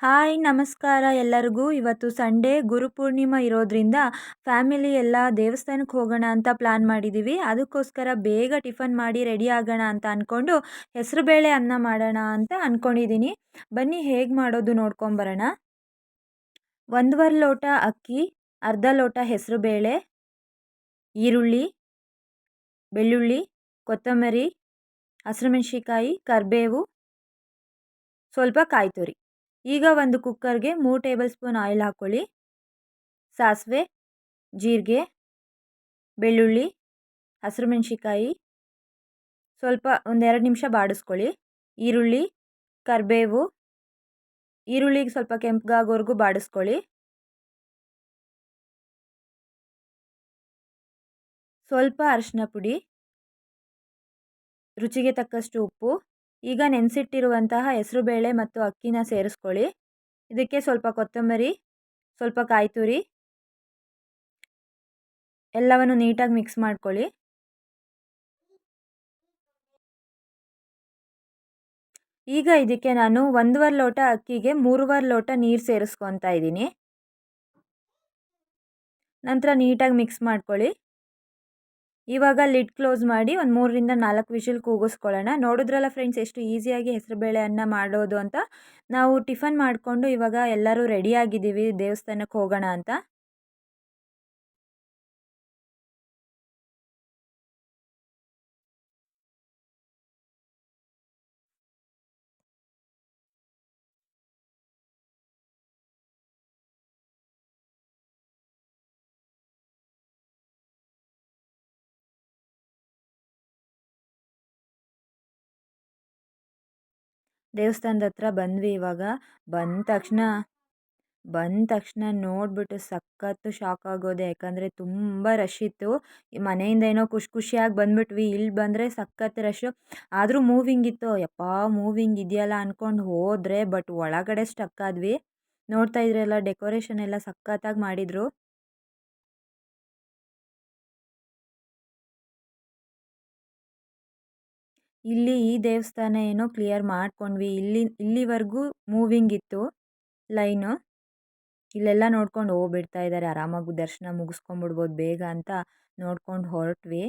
Hi, ನಮಸ್ಕಾರ ಎಲ್ಲರಿಗೂ. ಇವತ್ತು ಸಂಡೇ ಗುರುಪೂರ್ಣಿಮಾ ಇರೋದ್ರಿಂದ ಫ್ಯಾಮಿಲಿ ಎಲ್ಲ ದೇವಸ್ಥಾನಕ್ಕೆ ಹೋಗೋಣ ಅಂತ ಪ್ಲ್ಯಾನ್ ಮಾಡಿದ್ದೀವಿ ಅದಕ್ಕೋಸ್ಕರ ಬೇಗ ಟಿಫನ್ ಮಾಡಿ ರೆಡಿ ಆಗೋಣ ಅಂತ ಅಂದ್ಕೊಂಡು ಹೆಸರುಬೇಳೆ ಅನ್ನ ಮಾಡೋಣ ಅಂತ ಅಂದ್ಕೊಂಡಿದ್ದೀನಿ ಬನ್ನಿ, ಹೇಗೆ ಮಾಡೋದು ನೋಡ್ಕೊಂಬರೋಣ ಒಂದೂವರೆ ಲೋಟ ಅಕ್ಕಿ, ಅರ್ಧ ಲೋಟ ಹೆಸರುಬೇಳೆ ಈರುಳ್ಳಿ, ಬೆಳ್ಳುಳ್ಳಿ, ಕೊತ್ತಂಬರಿ ಹಸಿರುಮೆಣ್ಸಿಕಾಯಿ ಕರಿಬೇವು, ಸ್ವಲ್ಪ ಕಾಯಿ ತುರಿ ಈಗ ಒಂದು ಕುಕ್ಕರ್ಗೆ ಮೂರು ಟೇಬಲ್ ಸ್ಪೂನ್ ಆಯಿಲ್ ಹಾಕ್ಕೊಳ್ಳಿ ಸಾಸಿವೆ, ಜೀರಿಗೆ, ಬೆಳ್ಳುಳ್ಳಿ ಹಸಿರುಮೆಣ್ಸಿಕಾಯಿ ಸ್ವಲ್ಪ ಒಂದೆರಡು ನಿಮಿಷ ಬಾಡಿಸ್ಕೊಳ್ಳಿ. ಈರುಳ್ಳಿ, ಕರಿಬೇವು, ಈರುಳ್ಳಿಗೆ ಸ್ವಲ್ಪ ಕೆಂಪಗಾಗೋವರೆಗೂ ಬಾಡಿಸ್ಕೊಳ್ಳಿ. ಸ್ವಲ್ಪ ಅರಿಶಿನ ಪುಡಿ, ರುಚಿಗೆ ತಕ್ಕಷ್ಟು ಉಪ್ಪು. ಈಗ ನೆನೆಸಿಟ್ಟಿರುವಂತಹ ಹೆಸರುಬೇಳೆ ಮತ್ತು ಅಕ್ಕಿನ ಸೇರಿಸ್ಕೊಳ್ಳಿ. ಇದಕ್ಕೆ ಸ್ವಲ್ಪ ಕೊತ್ತಂಬರಿ, ಸ್ವಲ್ಪ ಕಾಯಿ ತುರಿ ಎಲ್ಲವನ್ನು ನೀಟಾಗಿ ಮಿಕ್ಸ್ ಮಾಡ್ಕೊಳ್ಳಿ. ಈಗ ಇದಕ್ಕೆ ನಾನು ಒಂದೂವರೆ ಲೋಟ ಅಕ್ಕಿಗೆ ಮೂರುವರೆ ಲೋಟ ನೀರು ಸೇರಿಸ್ಕೊತಾ ಇದ್ದೀನಿ. ನಂತರ ನೀಟಾಗಿ ಮಿಕ್ಸ್ ಮಾಡ್ಕೊಳ್ಳಿ. ಇವಾಗ ಲಿಡ್ ಕ್ಲೋಸ್ ಮಾಡಿ ಒಂದು ಮೂರರಿಂದ ನಾಲ್ಕು ವಿಷಲ್ ಕೂಗಿಸ್ಕೊಳ್ಳೋಣ. ನೋಡಿದ್ರಲ್ಲ ಫ್ರೆಂಡ್ಸ್, ಎಷ್ಟು ಈಸಿಯಾಗಿ ಹೆಸರುಬೇಳೆ ಅನ್ನ ಮಾಡೋದು ಅಂತ. ನಾವು ಟಿಫನ್ ಮಾಡಿಕೊಂಡು ಇವಾಗ ಎಲ್ಲರೂ ರೆಡಿಯಾಗಿದ್ದೀವಿ ದೇವಸ್ಥಾನಕ್ಕೆ ಹೋಗೋಣ ಅಂತ. ದೇವಸ್ಥಾನದ ಹತ್ರ ಬಂದ್ವಿ ಇವಾಗ. ಬಂದ ತಕ್ಷಣ ಬಂದ ತಕ್ಷಣ ನೋಡಿಬಿಟ್ಟು ಸಖತ್ತು ಶಾಕ್ ಆಗೋದೆ. ಯಾಕಂದರೆ ತುಂಬ ರಶ್ ಇತ್ತು. ಮನೆಯಿಂದ ಏನೋ ಖುಷಿ ಖುಷಿಯಾಗಿ ಬಂದ್ಬಿಟ್ವಿ. ಇಲ್ಲಿ ಬಂದರೆ ಸಖತ್ ರಶ್ಶು ಆದರೂ ಮೂವಿಂಗ್ ಇತ್ತು. ಯಪ್ಪಾ ಮೂವಿಂಗ್ ಇದೆಯಲ್ಲ ಅಂದ್ಕೊಂಡು ಹೋದರೆ ಬಟ್ ಒಳಗಡೆ ಸ್ಟಕ್ ಆದ್ವಿ. ನೋಡ್ತಾ ಇದ್ರಲ್ಲ ಡೆಕೋರೇಷನ್ ಎಲ್ಲ ಸಖತ್ತಾಗಿ ಮಾಡಿದರು. ಇಲ್ಲಿ ಈ ದೇವಸ್ಥಾನ ಏನೋ ಕ್ಲಿಯರ್ ಮಾಡ್ಕೊಂಡ್ವಿ. ಇಲ್ಲಿ, ಇಲ್ಲಿವರೆಗೂ ಮೂವಿಂಗ್ ಇತ್ತು ಲೈನು ಇಲ್ಲೆಲ್ಲ ನೋಡ್ಕೊಂಡು ಹೋಗ್ಬಿಡ್ತಾ ಇದ್ದಾರೆ ಆರಾಮಾಗಿ ದರ್ಶನ ಮುಗಿಸ್ಕೊಂಡ್ಬಿಡ್ಬೋದು ಬೇಗ ಅಂತ ನೋಡ್ಕೊಂಡು ಹೊರಟ್ವಿ.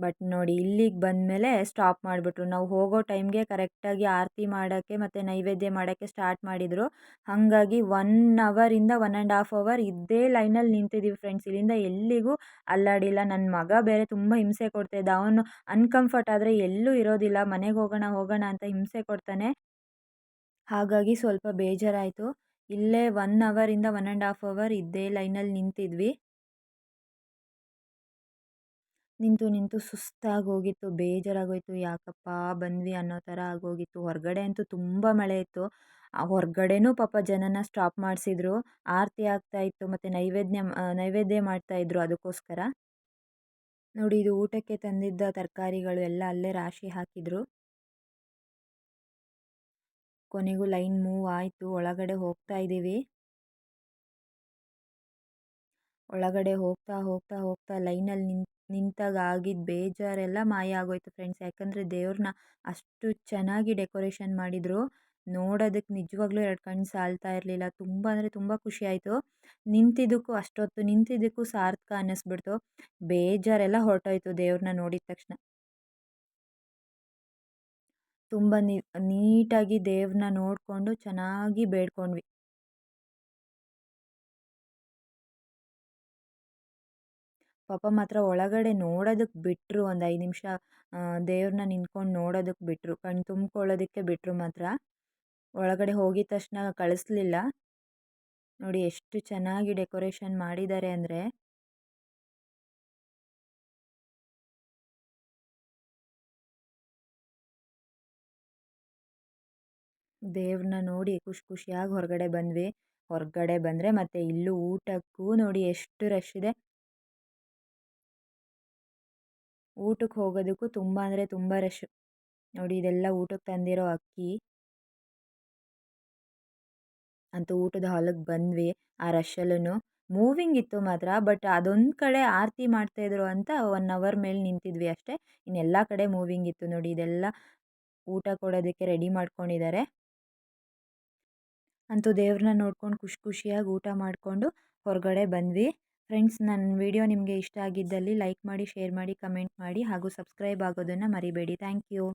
ಬಟ್ ನೋಡಿ ಇಲ್ಲಿಗೆ ಬಂದಮೇಲೆ ಸ್ಟಾಪ್ ಮಾಡಿಬಿಟ್ರು. ನಾವು ಹೋಗೋ ಟೈಮ್ಗೆ ಕರೆಕ್ಟಾಗಿ ಆರತಿ ಮಾಡೋಕ್ಕೆ ಮತ್ತು ನೈವೇದ್ಯ ಮಾಡೋಕ್ಕೆ ಸ್ಟಾರ್ಟ್ ಮಾಡಿದರು. ಹಾಗಾಗಿ ಒನ್ ಅವರಿಂದ ಒನ್ ಆ್ಯಂಡ್ ಹಾಫ್ ಅವರ್ ಇದ್ದೇ ಲೈನಲ್ಲಿ ನಿಂತಿದ್ದೀವಿ ಫ್ರೆಂಡ್ಸ್. ಇಲ್ಲಿಂದ ಎಲ್ಲಿಗೂ ಅಲ್ಲಾಡಿಲ್ಲ. ನನ್ನ ಮಗ ಬೇರೆ ತುಂಬ ಹಿಂಸೆ ಕೊಡ್ತಾಯಿದ್ದ ಅವನು ಅನ್ಕಂಫರ್ಟ್ ಆದರೆ ಎಲ್ಲೂ ಇರೋದಿಲ್ಲ. ಮನೆಗೆ ಹೋಗೋಣ ಹೋಗೋಣ ಅಂತ ಹಿಂಸೆ ಕೊಡ್ತಾನೆ. ಹಾಗಾಗಿ ಸ್ವಲ್ಪ ಬೇಜಾರಾಯಿತು. ಇಲ್ಲೇ ಒನ್ ಅವರಿಂದ ಒನ್ ಆ್ಯಂಡ್ ಹಾಫ್ ಅವರ್ ಇದ್ದೇ ಲೈನಲ್ಲಿ ನಿಂತಿದ್ವಿ. ನಿಂತು ನಿಂತು ಸುಸ್ತಾಗಿ ಹೋಗಿತ್ತು ಬೇಜಾರಾಗೋಯಿತು, ಯಾಕಪ್ಪ ಬಂದ್ವಿ ಅನ್ನೋ ಥರ ಆಗೋಗಿತ್ತು. ಹೊರಗಡೆ ಅಂತೂ ತುಂಬ ಮಳೆ ಇತ್ತು. ಹೊರಗಡೆನೂ ಪಾಪ ಜನನ ಸ್ಟಾಪ್ ಮಾಡಿಸಿದ್ರು. ಆರತಿ ಆಗ್ತಾಯಿತ್ತು ಮತ್ತು ನೈವೇದ್ಯ ನೈವೇದ್ಯ ಮಾಡ್ತಾಯಿದ್ರು ಅದಕ್ಕೋಸ್ಕರ. ನೋಡಿ, ಇದು ಊಟಕ್ಕೆ ತಂದಿದ್ದ ತರಕಾರಿಗಳು ಎಲ್ಲ ಅಲ್ಲೇ ರಾಶಿ ಹಾಕಿದರು. ಕೊನೆಗೂ ಲೈನ್ ಮೂವ್ ಆಯಿತು. ಒಳಗಡೆ ಹೋಗ್ತಾ ಇದ್ದೀವಿ. ಒಳಗಡೆ ಹೋಗ್ತಾ ಹೋಗ್ತಾ ಹೋಗ್ತಾ ಲೈನಲ್ಲಿ ನಿಂತು, ನಿಂತಾಗ ಆಗಿದ್ದ ಬೇಜಾರೆಲ್ಲ ಮಾಯ ಆಗೋಯ್ತು ಫ್ರೆಂಡ್ಸ್. ಯಾಕಂದರೆ ದೇವ್ರನ್ನ ಅಷ್ಟು ಚೆನ್ನಾಗಿ ಡೆಕೋರೇಷನ್ ಮಾಡಿದರು. ನೋಡೋದಕ್ಕೆ ನಿಜವಾಗ್ಲೂ ಎರಡು ಕಣ್ಣು ಸಾಲ್ತಾ ಇರಲಿಲ್ಲ. ತುಂಬ ಅಂದರೆ ತುಂಬ ಖುಷಿ ಆಯಿತು. ನಿಂತಿದ್ದಕ್ಕೂ ಅಷ್ಟೊತ್ತು, ನಿಂತಿದ್ದಕ್ಕೂ ಸಾರ್ಥಕ ಅನ್ನಿಸ್ಬಿಡ್ತು. ಬೇಜಾರೆಲ್ಲ ಹೊರಟೋಯ್ತು ದೇವ್ರನ್ನ ನೋಡಿದ ತಕ್ಷಣ. ತುಂಬ ನೀಟಾಗಿ ದೇವ್ರನ್ನ ನೋಡಿಕೊಂಡು ಚೆನ್ನಾಗಿ ಬೇಡ್ಕೊಂಡ್ವಿ. ಪಾಪ ಮಾತ್ರ ಒಳಗಡೆ ನೋಡೋದಕ್ಕೆ ಬಿಟ್ಟರು ಒಂದು ಐದು ನಿಮಿಷ ದೇವ್ರನ್ನ ನಿಂತ್ಕೊಂಡು ನೋಡೋದಕ್ಕೆ ಬಿಟ್ಟರು ಕಣ್ಣು ತುಂಬ್ಕೊಳ್ಳೋದಕ್ಕೆ ಬಿಟ್ಟರು ಮಾತ್ರ. ಒಳಗಡೆ ಹೋಗಿದ ತಕ್ಷಣ ಕಳಿಸ್ಲಿಲ್ಲ. ನೋಡಿ ಎಷ್ಟು ಚೆನ್ನಾಗಿ ಡೆಕೋರೇಷನ್ ಮಾಡಿದ್ದಾರೆ ಅಂದರೆ. ದೇವ್ರನ್ನ ನೋಡಿ ಖುಷಿ ಖುಷಿಯಾಗಿ ಹೊರಗಡೆ ಬಂದ್ವಿ. ಹೊರಗಡೆ ಬಂದರೆ ಮತ್ತೆ ಇಲ್ಲೂ ಊಟಕ್ಕೂ ನೋಡಿ ಎಷ್ಟು ರಶ್ ಇದೆ. ಊಟಕ್ಕೆ ಹೋಗೋದಕ್ಕೂ ತುಂಬ ಅಂದರೆ ತುಂಬ ರಶ್. ನೋಡಿ ಇದೆಲ್ಲ ಊಟಕ್ಕೆ ತಂದಿರೋ ಅಕ್ಕಿ. ಅಂತೂ ಊಟದ ಹಾಲಿಗೆ ಬಂದ್ವಿ, ಆ ರಶ್ಶಲ್ಲೂ ಮೂವಿಂಗ್ ಇತ್ತು ಮಾತ್ರ ಬಟ್ ಅದೊಂದು ಕಡೆ ಆರತಿ ಮಾಡ್ತಾಯಿದ್ರು ಅಂತ ಒನ್ ಅವರ್ ಮೇಲೆ ನಿಂತಿದ್ವಿ ಅಷ್ಟೇ. ಇನ್ನೆಲ್ಲ ಕಡೆ ಮೂವಿಂಗ್ ಇತ್ತು ನೋಡಿ, ಇದೆಲ್ಲ ಊಟ ಕೊಡೋದಕ್ಕೆ ರೆಡಿ ಮಾಡ್ಕೊಂಡಿದ್ದಾರೆ. ಅಂತೂ ದೇವ್ರನ್ನ ನೋಡ್ಕೊಂಡು ಖುಷಿ ಖುಷಿಯಾಗಿ ಊಟ ಮಾಡಿಕೊಂಡು ಹೊರಗಡೆ ಬಂದ್ವಿ. ಫ್ರೆಂಡ್ಸ್ ನನ್ನ ವಿಡಿಯೋ ನಿಮಗೆ ಇಷ್ಟ ಆಗಿದ್ದಲ್ಲಿ ಲೈಕ್ ಮಾಡಿ ಶೇರ್ ಮಾಡಿ ಕಮೆಂಟ್ ಮಾಡಿ ಹಾಗೂ ಸಬ್ಸ್ಕ್ರೈಬ್ ಆಗೋದನ್ನು ಮರಿಬೇಡಿ. Thank you